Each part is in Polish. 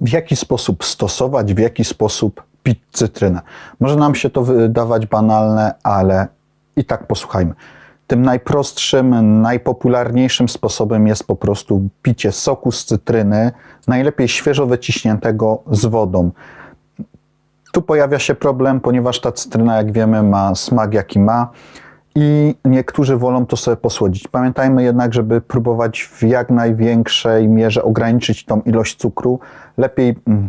w jaki sposób stosować, w jaki sposób pić cytrynę. Może nam się to wydawać banalne, ale i tak posłuchajmy. Tym najprostszym, najpopularniejszym sposobem jest po prostu picie soku z cytryny, najlepiej świeżo wyciśniętego z wodą. Tu pojawia się problem, ponieważ ta cytryna, jak wiemy, ma smak, jaki ma i niektórzy wolą to sobie posłodzić. Pamiętajmy jednak, żeby próbować w jak największej mierze ograniczyć tą ilość cukru. Lepiej mm,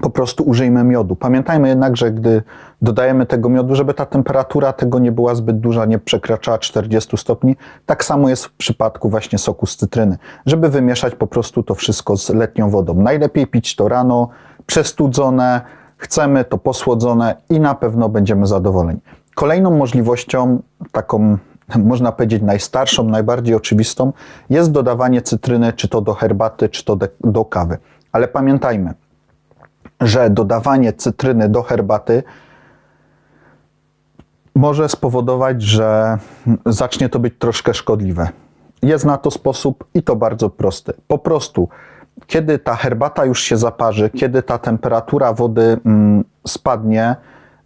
po prostu użyjmy miodu. Pamiętajmy jednak, że gdy dodajemy tego miodu, żeby ta temperatura tego nie była zbyt duża, nie przekraczała 40 stopni. Tak samo jest w przypadku właśnie soku z cytryny, żeby wymieszać po prostu to wszystko z letnią wodą. Najlepiej pić to rano, przestudzone, chcemy to posłodzone i na pewno będziemy zadowoleni. Kolejną możliwością, taką można powiedzieć najstarszą, najbardziej oczywistą, jest dodawanie cytryny, czy to do herbaty, czy to do, kawy. Ale pamiętajmy, że dodawanie cytryny do herbaty może spowodować, że zacznie to być troszkę szkodliwe. Jest na to sposób i to bardzo prosty. Po prostu, kiedy ta herbata już się zaparzy, kiedy ta temperatura wody mm, spadnie,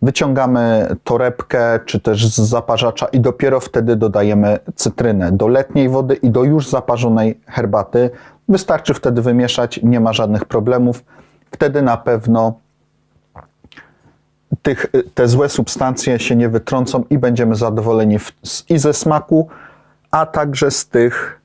wyciągamy torebkę czy też z zaparzacza i dopiero wtedy dodajemy cytrynę do letniej wody i do już zaparzonej herbaty. Wystarczy wtedy wymieszać, nie ma żadnych problemów. Wtedy na pewno tych, te złe substancje się nie wytrącą i będziemy zadowoleni w, i ze smaku, a także z tych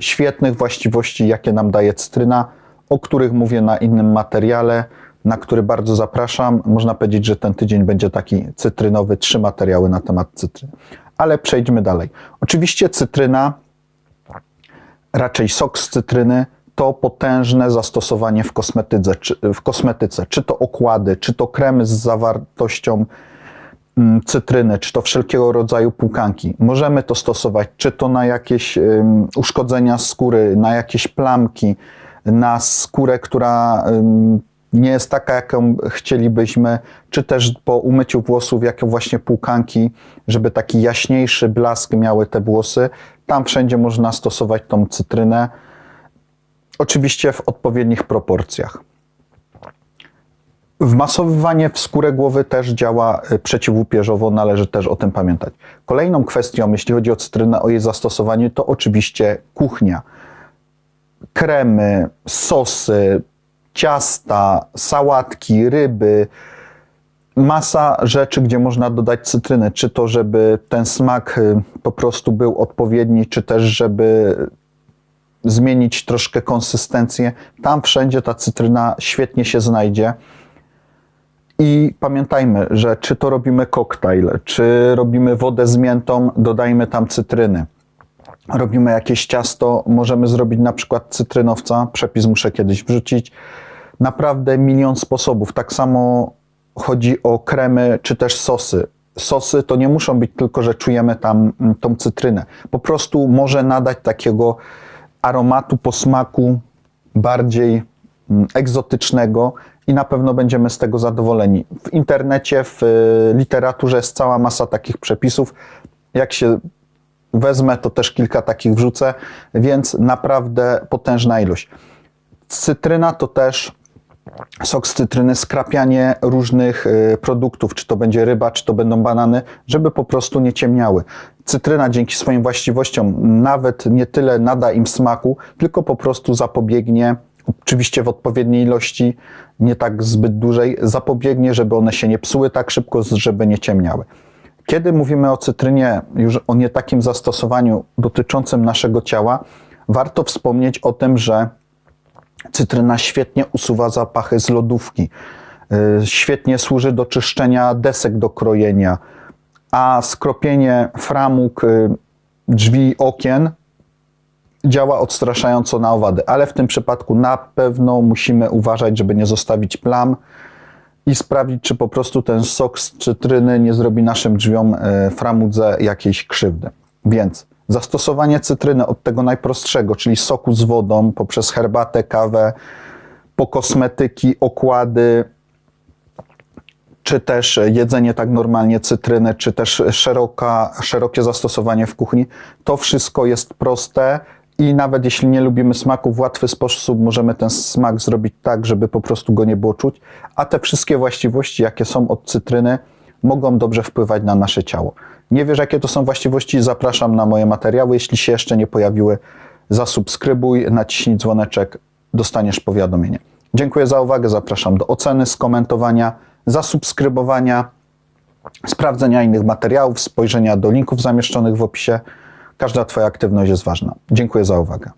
świetnych właściwości, jakie nam daje cytryna, o których mówię na innym materiale, na który bardzo zapraszam. Można powiedzieć, że ten tydzień będzie taki cytrynowy, trzy materiały na temat cytryny. Ale przejdźmy dalej. Oczywiście cytryna, raczej sok z cytryny, to potężne zastosowanie w kosmetyce, czy, w kosmetyce, czy to okłady, czy to kremy z zawartością mm, cytryny, czy to wszelkiego rodzaju płukanki. Możemy to stosować, czy to na jakieś um, uszkodzenia skóry, na jakieś plamki, na skórę, która um, nie jest taka, jaką chcielibyśmy, czy też po umyciu włosów, jakie właśnie płukanki, żeby taki jaśniejszy blask miały te włosy. Tam wszędzie można stosować tą cytrynę. Oczywiście w odpowiednich proporcjach. Wmasowywanie w skórę głowy też działa y, przeciwłupieżowo, należy też o tym pamiętać. Kolejną kwestią, jeśli chodzi o cytrynę, o jej zastosowanie, to oczywiście kuchnia. Kremy, sosy, ciasta, sałatki, ryby, masa rzeczy, gdzie można dodać cytrynę, czy to, żeby ten smak y, po prostu był odpowiedni, czy też, żeby zmienić troszkę konsystencję. Tam wszędzie ta cytryna świetnie się znajdzie. I pamiętajmy, że czy to robimy koktajl, czy robimy wodę z miętą, dodajmy tam cytryny. Robimy jakieś ciasto, możemy zrobić na przykład cytrynowca, przepis muszę kiedyś wrzucić. Naprawdę milion sposobów. Tak samo chodzi o kremy, czy też sosy. Sosy to nie muszą być tylko, że czujemy tam mm, tą cytrynę. Po prostu może nadać takiego aromatu, posmaku bardziej mm, egzotycznego i na pewno będziemy z tego zadowoleni. W internecie, w y, literaturze jest cała masa takich przepisów. Jak się wezmę, to też kilka takich wrzucę, więc naprawdę potężna ilość. Cytryna to też sok z cytryny, skrapianie różnych y, produktów, czy to będzie ryba, czy to będą banany, żeby po prostu nie ciemniały. Cytryna dzięki swoim właściwościom nawet nie tyle nada im smaku, tylko po prostu zapobiegnie, oczywiście w odpowiedniej ilości, nie tak zbyt dużej, zapobiegnie, żeby one się nie psuły tak szybko, żeby nie ciemniały. Kiedy mówimy o cytrynie, już o nie takim zastosowaniu dotyczącym naszego ciała, warto wspomnieć o tym, że cytryna świetnie usuwa zapachy z lodówki, y, świetnie służy do czyszczenia desek do krojenia, a skropienie framug, y, drzwi, okien działa odstraszająco na owady, ale w tym przypadku na pewno musimy uważać, żeby nie zostawić plam i sprawdzić, czy po prostu ten sok z cytryny nie zrobi naszym drzwiom, y, framudze jakiejś krzywdy. Więc zastosowanie cytryny od tego najprostszego, czyli soku z wodą, poprzez herbatę, kawę, po kosmetyki, okłady, czy też jedzenie tak normalnie cytryny, czy też szeroka, szerokie zastosowanie w kuchni, to wszystko jest proste I nawet jeśli nie lubimy smaku, w łatwy sposób możemy ten smak zrobić tak, żeby po prostu go nie było czuć. A te wszystkie właściwości, jakie są od cytryny, mogą dobrze wpływać na nasze ciało. Nie wiesz, jakie to są właściwości? Zapraszam na moje materiały. Jeśli się jeszcze nie pojawiły, zasubskrybuj, naciśnij dzwoneczek, dostaniesz powiadomienie. Dziękuję za uwagę. Zapraszam do oceny, skomentowania, zasubskrybowania, sprawdzenia innych materiałów, spojrzenia do linków zamieszczonych w opisie. Każda Twoja aktywność jest ważna. Dziękuję za uwagę.